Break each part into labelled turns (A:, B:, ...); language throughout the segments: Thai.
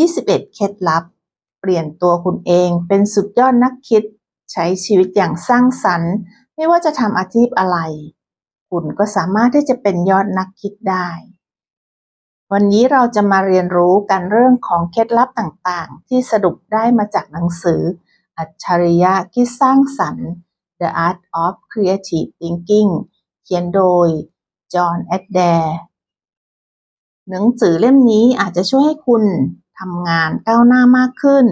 A: 21 เคล็ดลับ เปลี่ยนตัวคุณเองเป็นสุดยอดนักคิด ใช้ชีวิตอย่างสร้างสรรค์ ไม่ว่าจะทำอาชีพอะไร คุณก็สามารถที่จะเป็นยอดนักคิดได้ วันนี้เราจะมาเรียนรู้กันเรื่องของเคล็ดลับต่างๆ ที่สรุปได้มาจากหนังสือ อัจฉริยะคิดสร้างสรรค์ The Art of Creative Thinking เขียนโดยจอห์นแอดแดร์หนังสือเล่มนี้อาจจะช่วยให้คุณ ทำงานก้าวหน้ามากขึ้น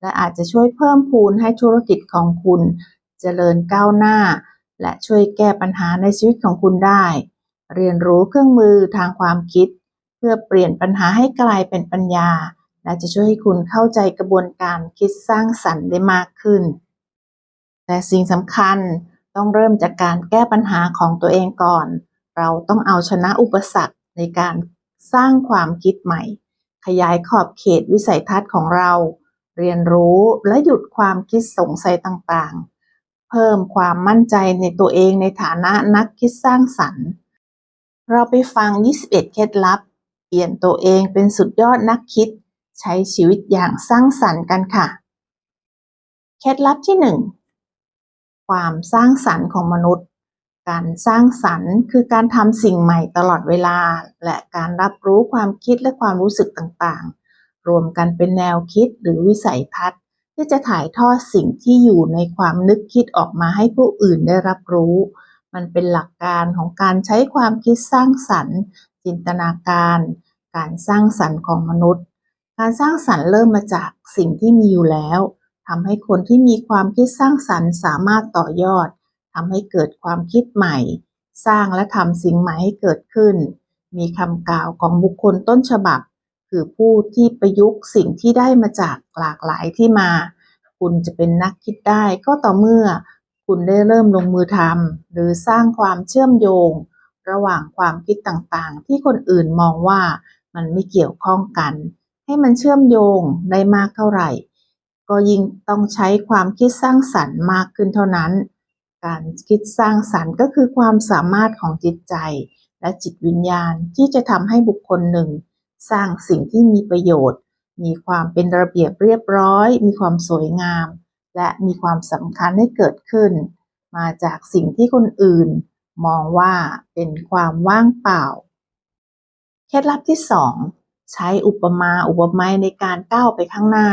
A: และอาจจะช่วยเพิ่มพูนให้ธุรกิจของคุณเจริญก้าวหน้า และช่วยแก้ปัญหาในชีวิตของคุณได้ เรียนรู้เครื่องมือทางความคิด เพื่อเปลี่ยนปัญหาให้กลายเป็นปัญญา และจะช่วยให้คุณเข้าใจกระบวนการคิดสร้างสรรค์ได้มากขึ้น แต่สิ่งสำคัญต้องเริ่มจากการแก้ปัญหาของตัวเองก่อน เราต้องเอาชนะอุปสรรคในการสร้างความคิดใหม่ ขยายขอบเขตวิสัยทัศน์ของเรา เรียนรู้และหยุดความคิดสงสัยต่างๆ เพิ่มความมั่นใจในตัวเองในฐานะนักคิดสร้างสรรค์ เราไปฟัง 21 เคล็ดลับ เปลี่ยนตัวเองเป็นสุดยอดนักคิด ใช้ชีวิตอย่างสร้างสรรค์กันค่ะ เคล็ดลับที่ 1 ความสร้างสรรค์ของมนุษย์ การสร้างสรรค์คือการทำสิ่งใหม่ตลอดเวลา และการรับรู้ความคิดและความรู้สึกต่างๆ รวมกันเป็นแนวคิดหรือวิสัยทัศน์ ที่จะถ่ายทอดสิ่งที่อยู่ในความนึกคิดออกมาให้ผู้อื่นได้รับรู้ มันเป็นหลักการของการใช้ความคิดสร้างสรรค์ จินตนาการ การสร้างสรรค์ของมนุษย์ การสร้างสรรค์เริ่มมาจากสิ่งที่มีอยู่แล้วทำให้คนที่มีความคิดสร้างสรรค์สามารถต่อยอด ทำให้เกิดความคิดใหม่ สร้างและทำสิ่งใหม่ให้เกิดขึ้น มีคำกล่าวของบุคคลต้นฉบับ คือผู้ที่ประยุกต์สิ่งที่ได้มาจากหลากหลายที่มา คุณจะเป็นนักคิดได้ก็ต่อเมื่อ คุณได้เริ่มลงมือทำหรือสร้างความเชื่อมโยง ระหว่างความคิดต่างๆ ที่คนอื่นมองว่ามันไม่เกี่ยวข้องกัน ให้มันเชื่อมโยงได้มากเท่าไหร่ ก็ยิ่งต้องใช้ความคิดสร้างสรรค์มากขึ้นเท่านั้น การคิดสร้างสรรค์ก็คือความสามารถของจิตใจ และจิตวิญญาณที่จะทำให้บุคคลหนึ่ง สร้างสิ่งที่มีประโยชน์ มีความเป็นระเบียบเรียบร้อย มีความสวยงาม และมีความสำคัญให้เกิดขึ้น มาจากสิ่งที่คนอื่น มองว่าเป็นความว่างเปล่า เคล็ดลับที่ 2 ใช้อุปมาอุปไมยในการก้าวไปข้างหน้า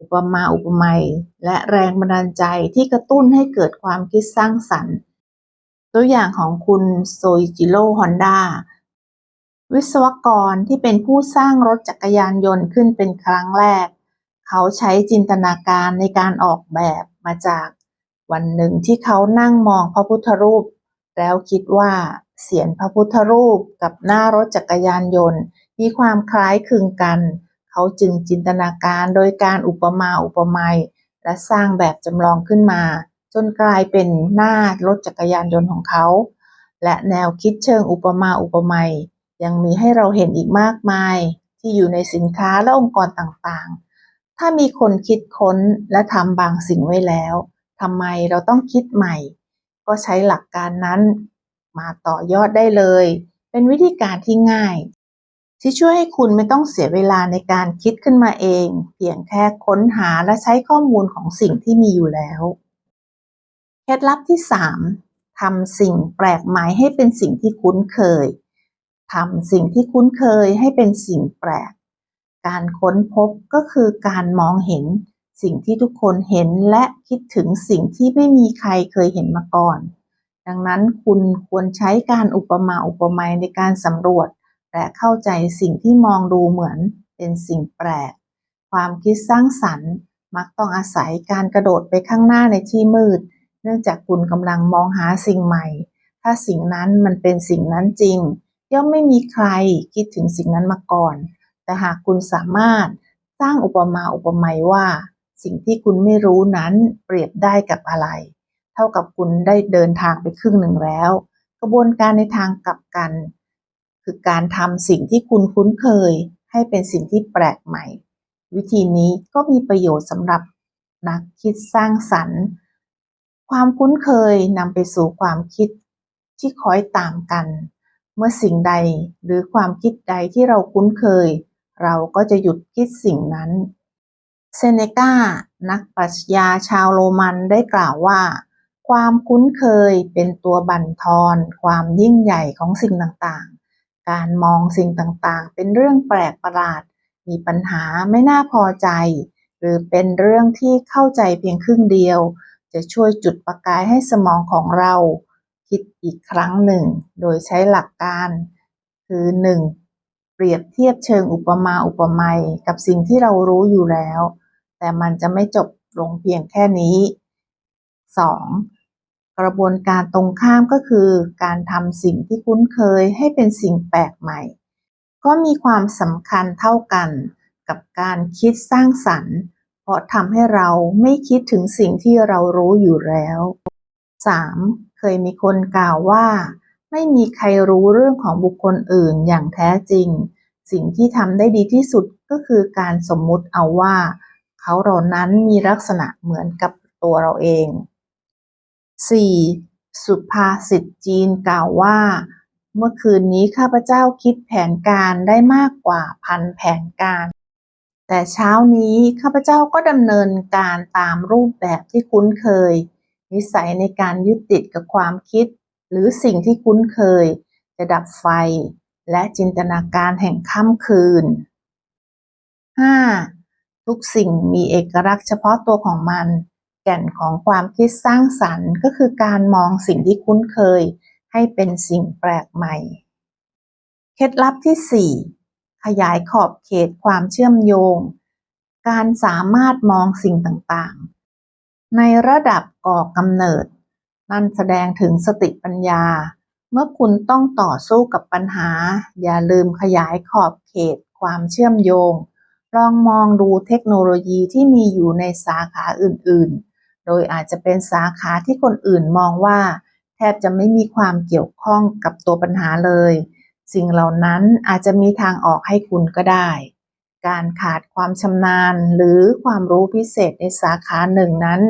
A: อุปมาอุปไมยและแรงบันดาลใจที่กระตุ้นให้เกิดความคิดสร้างสรรค์ ตัวอย่างของคุณโซอิจิโร่ฮอนด้าวิศวกรที่เป็นผู้สร้างรถจักรยานยนต์ขึ้นเป็นครั้งแรก เขาใช้จินตนาการในการออกแบบมาจากวันหนึ่งที่เขานั่งมองพระพุทธรูป แล้วคิดว่าเสียนพระพุทธรูปกับหน้ารถจักรยานยนต์ มีความคล้ายคลึงกันเขาจึงจินตนาการโดยการอุปมาอุปไมยและสร้างแบบจำลองขึ้นมา จนกลายเป็นหน้ารถจักรยานยนต์ของเขา และแนวคิดเชิงอุปมาอุปไมยยังมีให้เราเห็นอีกมากมาย ที่อยู่ในสินค้าและองค์กรต่างๆ ถ้ามีคนคิดค้นและทำบางสิ่งไว้แล้วทำไมเราต้องคิดใหม่ ก็ใช้หลักการนั้น มาต่อยอดได้เลย เป็นวิธีการที่ง่าย ที่ช่วยให้คุณไม่ต้องเสียเวลาในการคิดขึ้นมาเอง เพียงแค่ค้นหาและใช้ข้อมูลของสิ่งที่มีอยู่แล้ว เคล็ดลับที่ 3ทำสิ่งแปลกใหม่ให้เป็นสิ่งที่คุ้นเคยทำสิ่งที่คุ้นเคยให้เป็นสิ่งแปลก การค้นพบก็คือการมองเห็น สิ่งที่ทุกคนเห็นและคิดถึงสิ่งที่ไม่มีใครเคยเห็นมาก่อน ดังนั้นคุณควรใช้การอุปมาอุปไมยในการสำรวจ และเข้าใจสิ่งที่มองดูเหมือนเป็นสิ่งแปลก ความคิดสร้างสรรค์ มักต้องอาศัยการกระโดดไปข้างหน้าในที่มืด เนื่องจากคุณกำลังมองหาสิ่งใหม่ ถ้าสิ่งนั้นมันเป็นสิ่งนั้นจริง ย่อมไม่มีใครคิดถึงสิ่งนั้นมาก่อน แต่หากคุณสามารถสร้างอุปมาอุปไมยว่า สิ่งที่คุณไม่รู้นั้นเปรียบได้กับอะไร เท่ากับคุณได้เดินทางไปครึ่งหนึ่งแล้ว กระบวนการในทางกลับกัน คือการทำสิ่งที่คุณคุ้นเคย ให้เป็นสิ่งที่แปลกใหม่ วิธีนี้ก็มีประโยชน์สำหรับนักคิดสร้างสรรค์ ความคุ้นเคยนำไปสู่ความคิดที่คอยตามกัน เมื่อสิ่งใดหรือความคิดใดที่เราคุ้นเคย เราก็จะหยุดคิดสิ่งนั้น เซเนกา นักปรัชญาชาวโรมันได้กล่าวว่า ความคุ้นเคยเป็นตัวบั่นทอน ความยิ่งใหญ่ของสิ่งต่างๆ การมองสิ่งต่างๆ เป็นเรื่องแปลกประหลาด มีปัญหาไม่น่าพอใจ หรือเป็นเรื่องที่เข้าใจเพียงครึ่งเดียว จะช่วยจุดประกายให้สมองของเรา คิดอีกครั้งหนึ่ง โดยใช้หลักการ คือ 1. เปรียบเทียบเชิงอุปมาอุปไมยกับสิ่งที่เรารู้อยู่แล้ว แต่มันจะไม่จบลงเพียงแค่นี้ 2. กระบวนการตรงข้ามก็คือการทำสิ่งที่คุ้นเคยให้เป็นสิ่งแปลกใหม่ ก็มีความสำคัญเท่ากันกับการคิดสร้างสรรค์ เพราะทำให้เราไม่คิดถึงสิ่งที่เรารู้อยู่แล้ว 3. เคยมีคนกล่าวว่า ไม่มีใครรู้เรื่องของบุคคลอื่นอย่างแท้จริง สิ่งที่ทำได้ดีที่สุดก็คือการสมมุติเอาว่า เขาเหล่านั้นมีลักษณะเหมือนกับตัวเราเอง 4. สุภาษิตจีนกล่าวว่า เมื่อคืนนี้ข้าพเจ้าคิดแผนการได้มากกว่าพันแผนการ แต่เช้านี้ข้าพเจ้าก็ดำเนินการตามรูปแบบที่คุ้นเคย นิสัยในการยึดติดกับความคิด หรือสิ่งที่คุ้นเคย จะดับไฟ และจินตนาการแห่งค่ำคืน 5. ทุกสิ่งมีเอกลักษณ์เฉพาะตัวของมัน แก่นของความคิดสร้างสรรค์ ก็คือการมองสิ่งที่คุ้นเคย ให้เป็นสิ่งแปลกใหม่ เคล็ดลับที่ 4 ขยายขอบเขตความเชื่อมโยง การสามารถมองสิ่งต่างๆ ในระดับก่อกำเนิด นั่นแสดงถึงสติปัญญา เมื่อคุณต้องต่อสู้กับปัญหา อย่าลืมขยายขอบเขตความเชื่อมโยงลองมองดูเทคโนโลยีที่มีอยู่ในสาขาอื่น ๆ โดยอาจจะเป็นสาขาที่คนอื่นมองว่า แทบจะไม่มีความเกี่ยวข้องกับตัวปัญหาเลย สิ่งเหล่านั้นอาจจะมีทางออกให้คุณก็ได้ การขาดความชำนาญหรือความรู้พิเศษในสาขาหนึ่งนั้น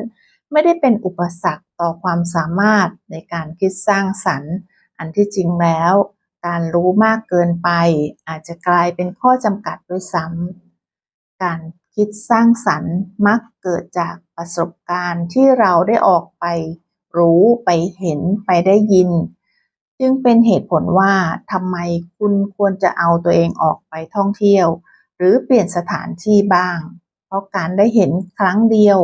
A: ไม่ได้เป็นอุปสรรคต่อความสามารถในการคิดสร้างสรรค์ อันที่จริงแล้ว การรู้มากเกินไป อาจจะกลายเป็นข้อจำกัดด้วยซ้ำการ คิดสร้างสรรค์มักเกิดจากประสบการณ์ที่เราได้ออกไป รู้ไปเห็นไปได้ยิน จึงเป็นเหตุผลว่าทำไมคุณควรจะเอาตัวเองออกไปท่องเที่ยว หรือเปลี่ยนสถานที่บ้าง เพราะการได้เห็นครั้งเดียว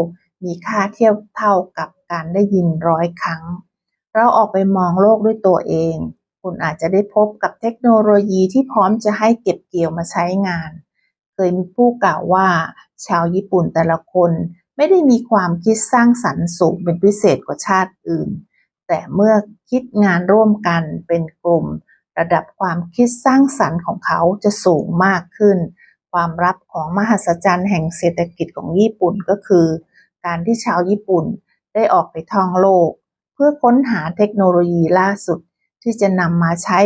A: มีค่าเทียบเท่ากับการได้ยินร้อยครั้ง เราออกไปมองโลกด้วยตัวเอง คุณอาจจะได้พบกับเทคโนโลยีที่พร้อมจะให้เก็บเกี่ยวมาใช้งาน ยมีผู้กล่าวว่า ชาวญี่ปุ่นแต่ละคนไม่ได้มีความคิดสร้างสรรค์สูงเป็นพิเศษกว่าชาติอื่น แต่เมื่อคิดงานร่วมกันเป็นกลุ่ม ระดับความคิดสร้างสรรค์ของเขาจะสูงมากขึ้น ความลับของมหัศจรรย์แห่งเศรษฐกิจของญี่ปุ่นก็คือ การที่ชาวญี่ปุ่นได้ออกไปท่องโลก เพื่อค้นหาเทคโนโลยีล่าสุดที่จะนำมาใช้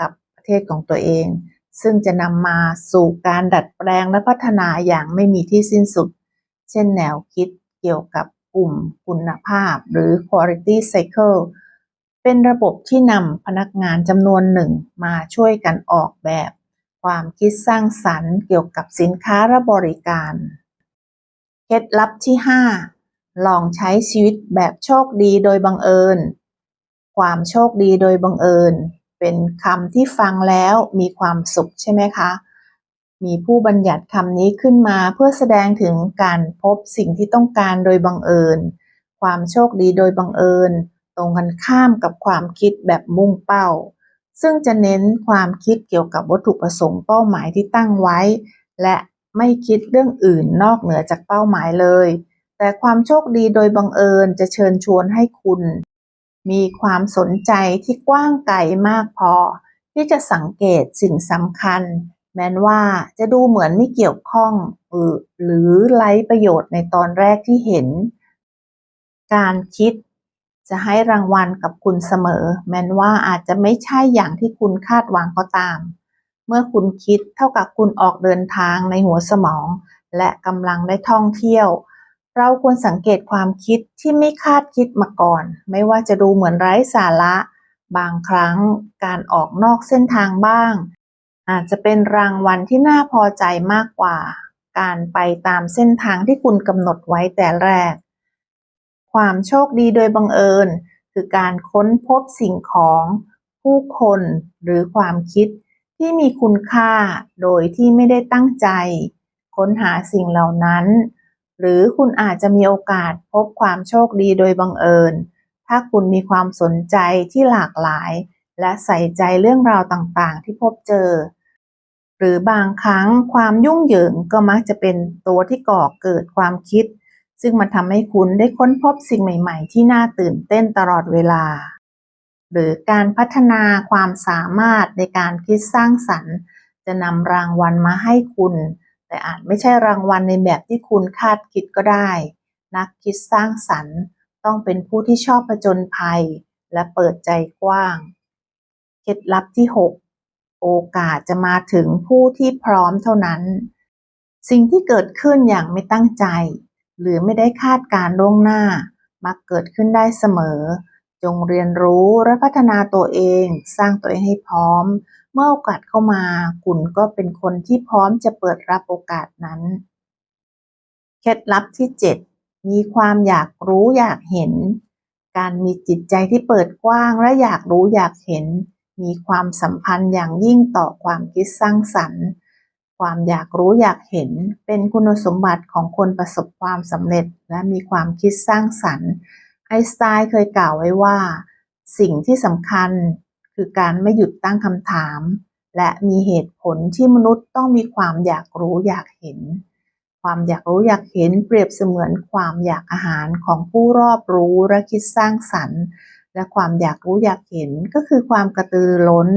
A: กับประเทศของตัวเอง ซึ่งจะนำมาสู่การดัดแปลงและพัฒนาอย่างไม่มีที่สิ้นสุด เช่นแนวคิดเกี่ยวกับกลุ่มคุณภาพหรือ quality cycle เป็นระบบที่นำพนักงานจำนวนหนึ่งมาช่วยกันออกแบบ ความคิดสร้างสรรค์เกี่ยวกับสินค้าและบริการ เคล็ดลับที่ 5 ลองใช้ชีวิตแบบโชคดีโดยบังเอิญ ความโชคดีโดยบังเอิญ เป็นคำที่ฟังแล้วมีความสุขใช่ไหมคะ มีผู้บัญญัติคำนี้ขึ้นมาเพื่อแสดงถึงการพบสิ่งที่ต้องการโดยบังเอิญ ความโชคดีโดยบังเอิญ ตรงกันข้ามกับความคิดแบบมุ่งเป้า ซึ่งจะเน้นความคิดเกี่ยวกับวัตถุประสงค์เป้าหมายที่ตั้งไว้ และไม่คิดเรื่องอื่นนอกเหนือจากเป้าหมายเลย แต่ความโชคดีโดยบังเอิญจะเชิญชวนให้คุณ มีความสนใจที่กว้างไกลมากพอ ที่จะสังเกตสิ่งสำคัญ แม้นว่าจะดูเหมือนไม่เกี่ยวข้องหรือไร้ประโยชน์ในตอนแรกที่เห็น การคิดจะให้รางวัลกับคุณเสมอ แม้นว่าอาจจะไม่ใช่อย่างที่คุณคาดหวังก็ตาม เมื่อคุณคิดเท่ากับคุณออกเดินทางในหัวสมอง และกำลังได้ท่องเที่ยว เราควรสังเกตความคิดที่ไม่คาดคิดมาก่อน ไม่ว่าจะดูเหมือนไร้สาระ บางครั้งการออกนอกเส้นทางบ้าง อาจจะเป็นรางวัลที่น่าพอใจมากกว่า การไปตามเส้นทางที่คุณกำหนดไว้แต่แรก ความโชคดีโดยบังเอิญ คือการค้นพบสิ่งของ ผู้คนหรือความคิดที่มีคุณค่าโดยที่ไม่ได้ตั้งใจ ค้นหาสิ่งเหล่านั้น หรือคุณอาจจะมีโอกาสพบความโชคดีโดยบังเอิญ ถ้าคุณมีความสนใจที่หลากหลาย และใส่ใจเรื่องราวต่างๆ ที่พบเจอ หรือบางครั้งความยุ่งเหยิงก็มักจะเป็นตัวที่ก่อเกิดความคิด ซึ่งมันทำให้คุณได้ค้นพบสิ่งใหม่ ๆ ที่น่าตื่นเต้นตลอดเวลา หรือการพัฒนาความสามารถในการคิดสร้างสรรค์ จะนำรางวัลมาให้คุณ แต่อาจไม่ใช่รางวัลในแบบที่คุณคาดคิดก็ได้ นักคิดสร้างสรรค์ ต้องเป็นผู้ที่ชอบผจญภัย และเปิดใจกว้าง เคล็ดลับที่ 6 โอกาสจะมาถึงผู้ที่พร้อมเท่านั้น สิ่งที่เกิดขึ้นอย่างไม่ตั้งใจ หรือไม่ได้คาดการล่วงหน้า มักเกิดขึ้นได้เสมอ จงเรียนรู้และพัฒนาตัวเอง สร้างตัวเองให้พร้อม เมื่อโอกาสเข้ามา คุณก็เป็นคนที่พร้อมจะเปิดรับโอกาสนั้น เคล็ดลับที่ 7 มีความอยากรู้อยากเห็น การมีจิตใจที่เปิดกว้างและอยากรู้อยากเห็น มีความสัมพันธ์อย่างยิ่งต่อความคิดสร้างสรรค์ ความอยากรู้อยากเห็น เป็นคุณสมบัติของคนประสบความสำเร็จ และมีความคิดสร้างสรรค์ไอน์สไตน์เคยกล่าวไว้ว่า สิ่งที่สำคัญ คือการไม่หยุดตั้งคำถาม และมีเหตุผลที่มนุษย์ต้องมีความอยากรู้อยากเห็น ความอยากรู้อยากเห็นเปรียบเสมือนความอยากอาหารของผู้รอบรู้และคิดสร้างสรรค์ และความอยากรู้อยากเห็นก็คือความกระตือร้น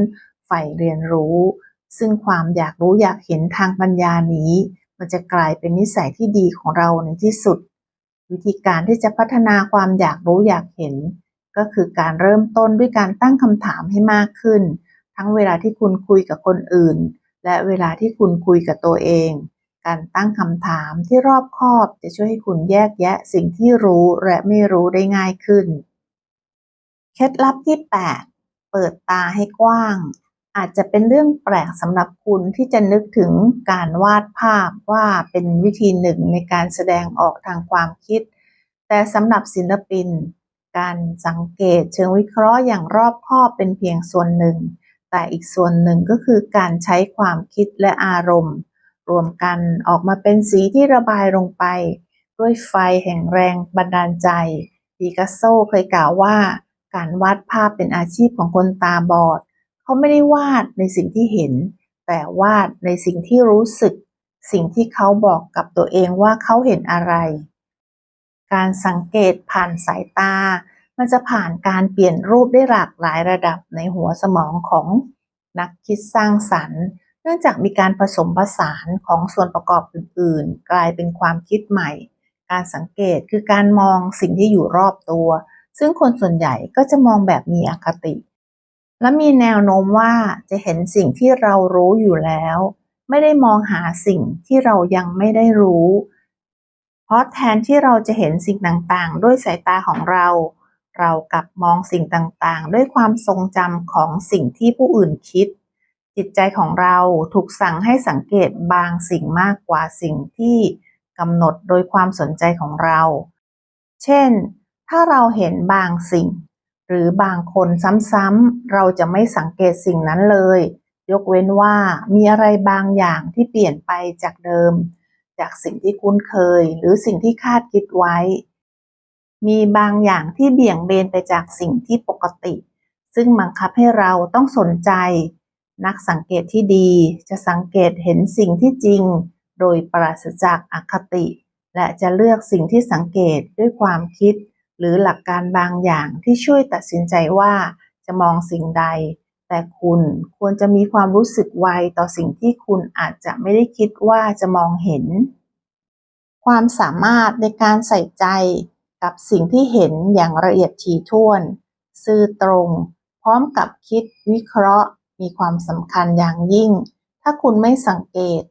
A: ใฝ่เรียนรู้ ซึ่งความอยากรู้อยากเห็นทางปัญญานี้ มันจะกลายเป็นนิสัยที่ดีของเราในที่สุด วิธีการที่จะพัฒนาความอยากรู้อยากเห็น ก็คือการเริ่มต้นด้วยการตั้งคำถามให้มากขึ้น ทั้งเวลาที่คุณคุยกับคนอื่น และเวลาที่คุณคุยกับตัวเอง การตั้งคำถามที่รอบคอบจะช่วยให้คุณแยกแยะสิ่งที่รู้และไม่รู้ได้ง่ายขึ้น เคล็ดลับที่ 8 เปิดตาให้กว้าง อาจจะเป็นเรื่องแปลกสำหรับคุณที่จะนึกถึงการวาดภาพว่าเป็นวิธีหนึ่งในการแสดงออกทางความคิด แต่สำหรับศิลปิน การสังเกตเชิงวิเคราะห์อย่างรอบคอบเป็นเพียงส่วนหนึ่ง แต่อีกส่วนหนึ่งก็คือการใช้ความคิดและอารมณ์ รวมกันออกมาเป็นสีที่ระบายลงไป ด้วยไฟแห่งแรงบันดาลใจปิกัสโซเคยกล่าวว่า การวาดภาพเป็นอาชีพของคนตาบอด เขาไม่ได้วาดในสิ่งที่เห็น แต่วาดในสิ่งที่รู้สึก สิ่งที่เขาบอกกับตัวเองว่าเขาเห็นอะไร การสังเกตผ่านสายตา มันจะผ่านการเปลี่ยนรูปได้หลากหลายระดับในหัวสมองของนักคิดสร้างสรรค์ เนื่องจากมีการผสมผสานของส่วนประกอบอื่น ๆ กลายเป็นความคิดใหม่ การสังเกตคือการมองสิ่งที่อยู่รอบตัว ซึ่งคนส่วนใหญ่ก็จะมองแบบมีอคติ และมีแนวโน้มว่าจะเห็นสิ่งที่เรารู้อยู่แล้ว ไม่ได้มองหาสิ่งที่เรายังไม่ได้รู้ เพราะแทนที่เราจะเห็นสิ่งต่างๆ ด้วยสายตาของเรา เรากลับมองสิ่งต่างๆ ด้วยความทรงจำของสิ่งที่ผู้อื่นคิด จิตใจของเราถูกสั่งให้สังเกตบางสิ่งมากกว่าสิ่งที่กำหนดโดยความสนใจของเรา เช่น ถ้าเราเห็นบางสิ่ง หรือบางคนซ้ำๆ เราจะไม่สังเกตสิ่งนั้นเลย ยกเว้นว่ามีอะไรบางอย่างที่เปลี่ยนไปจากเดิม จากสิ่งที่คุ้นเคย หรือสิ่งที่คาดคิดไว้ มีบางอย่างที่เบี่ยงเบนไปจากสิ่งที่ปกติ ซึ่งบังคับให้เราต้องสนใจ นักสังเกตที่ดีจะสังเกตเห็นสิ่งที่จริง โดยปราศจากอคติ และจะเลือกสิ่งที่สังเกตด้วยความคิด หรือหลักการบางอย่างที่ช่วยตัดสินใจว่าจะมองสิ่งใด แต่คุณควรจะมีความรู้สึกไวต่อสิ่งที่คุณอาจจะไม่ได้คิดว่าจะมองเห็น ความสามารถในการใส่ใจกับสิ่งที่เห็นอย่างละเอียดถี่ถ้วน ซื่อตรง พร้อมกับคิดวิเคราะห์ มีความสำคัญอย่างยิ่ง ถ้าคุณไม่สังเกต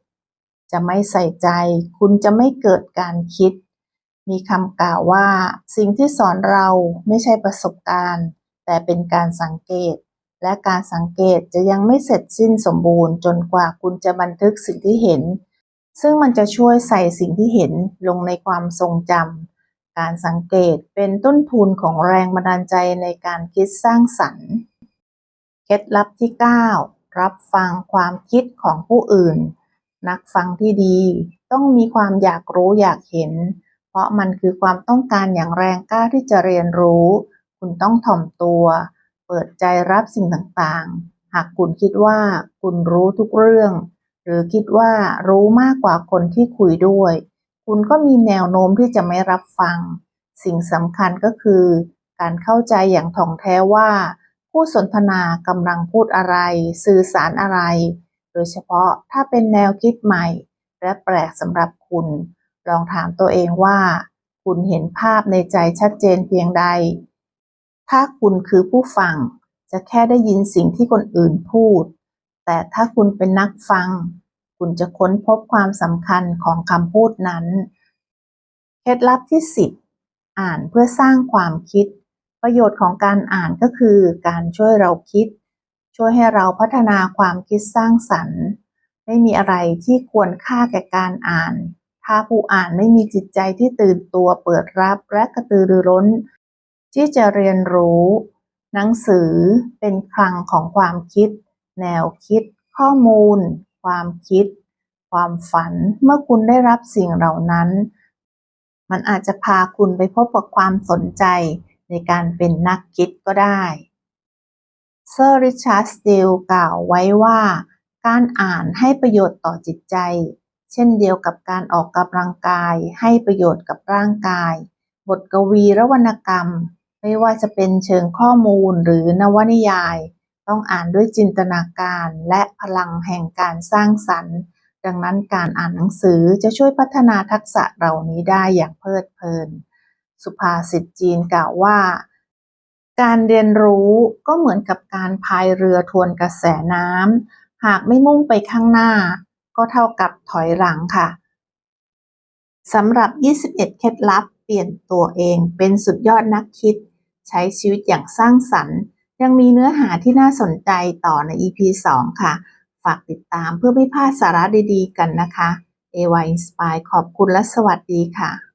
A: จะไม่ใส่ใจ คุณจะไม่เกิดการคิด มีคำกล่าวว่า สิ่งที่สอนเราไม่ใช่ประสบการณ์ แต่เป็นการสังเกต และการสังเกตจะยังไม่เสร็จสิ้นสมบูรณ์จนกว่าคุณจะบันทึกสิ่งที่เห็น ซึ่งมันจะช่วยใส่สิ่งที่เห็นลงในความทรงจำการสังเกตเป็นต้นทุนของแรงบันดาลใจในการคิดสร้างสรรค์เคล็ดลับที่ 9 รับฟังความคิดของผู้อื่น นักฟังที่ดี ต้องมีความอยากรู้อยากเห็น เพราะมันคือความต้องการอย่างแรงกล้าที่จะเรียนรู้ คุณต้องถ่อมตัว เปิดใจรับสิ่งต่างๆ หากคุณคิดว่าคุณรู้ทุกเรื่อง หรือคิดว่ารู้มากกว่าคนที่คุยด้วย คุณก็มีแนวโน้มที่จะไม่รับฟัง สิ่งสำคัญก็คือ การเข้าใจอย่างถ่องแท้ว่า ผู้สนทนากำลังพูดอะไร สื่อสารอะไร โดยเฉพาะถ้าเป็นแนวคิดใหม่ และแปลกสำหรับคุณ ลองถามตัวเองว่า คุณเห็นภาพในใจชัดเจนเพียงใด ถ้าคุณคือผู้ฟัง จะแค่ได้ยินสิ่งที่คนอื่นพูด แต่ถ้าคุณเป็นนักฟัง คุณจะค้นพบความสำคัญของคำพูดนั้น เคล็ดลับที่ 10 อ่านเพื่อสร้างความคิด ประโยชน์ของการอ่านก็คือ การช่วยเราคิด ช่วยให้เราพัฒนาความคิดสร้างสรรค์ ไม่มีอะไรที่ควรค่าแก่การอ่าน ถ้าผู้อ่านไม่มีจิตใจที่ตื่นตัวเปิดรับและกระตือรือร้น ที่จะเรียนรู้ หนังสือเป็นคลังของความคิด แนวคิด ข้อมูล ความคิด ความฝัน เมื่อคุณได้รับสิ่งเหล่านั้น มันอาจจะพาคุณไปพบกับความสนใจในการเป็นนักคิดก็ได้เซอร์ริชาร์ดสตีลกล่าวไว้ว่า การอ่านให้ประโยชน์ต่อจิตใจ เช่นเดียวกับการออกกำลังกายให้ประโยชน์กับร่างกาย บทกวีและวรรณกรรม ไม่ว่าจะเป็นเชิงข้อมูลหรือนวนิยาย ต้องอ่านด้วยจินตนาการและพลังแห่งการสร้างสรรค์ ดังนั้นการอ่านหนังสือจะช่วยพัฒนาทักษะเหล่านี้ได้อย่างเพลิดเพลิน สุภาษิตจีนกล่าวว่า การเรียนรู้ก็เหมือนกับการพายเรือทวนกระแสน้ำหากไม่มุ่งไปข้างหน้า ก็เท่ากับถอยหลังค่ะสำหรับ 21 เคล็ดลับเปลี่ยนตัวเองเป็นสุดยอดนักคิด ใช้ชีวิตอย่างสร้างสรรค์ ยังมีเนื้อหาที่น่าสนใจต่อใน EP 2 ค่ะ ฝากติดตามเพื่อไม่พลาดสาระดีๆ กันนะคะ AY Inspire ขอบคุณและสวัสดีค่ะ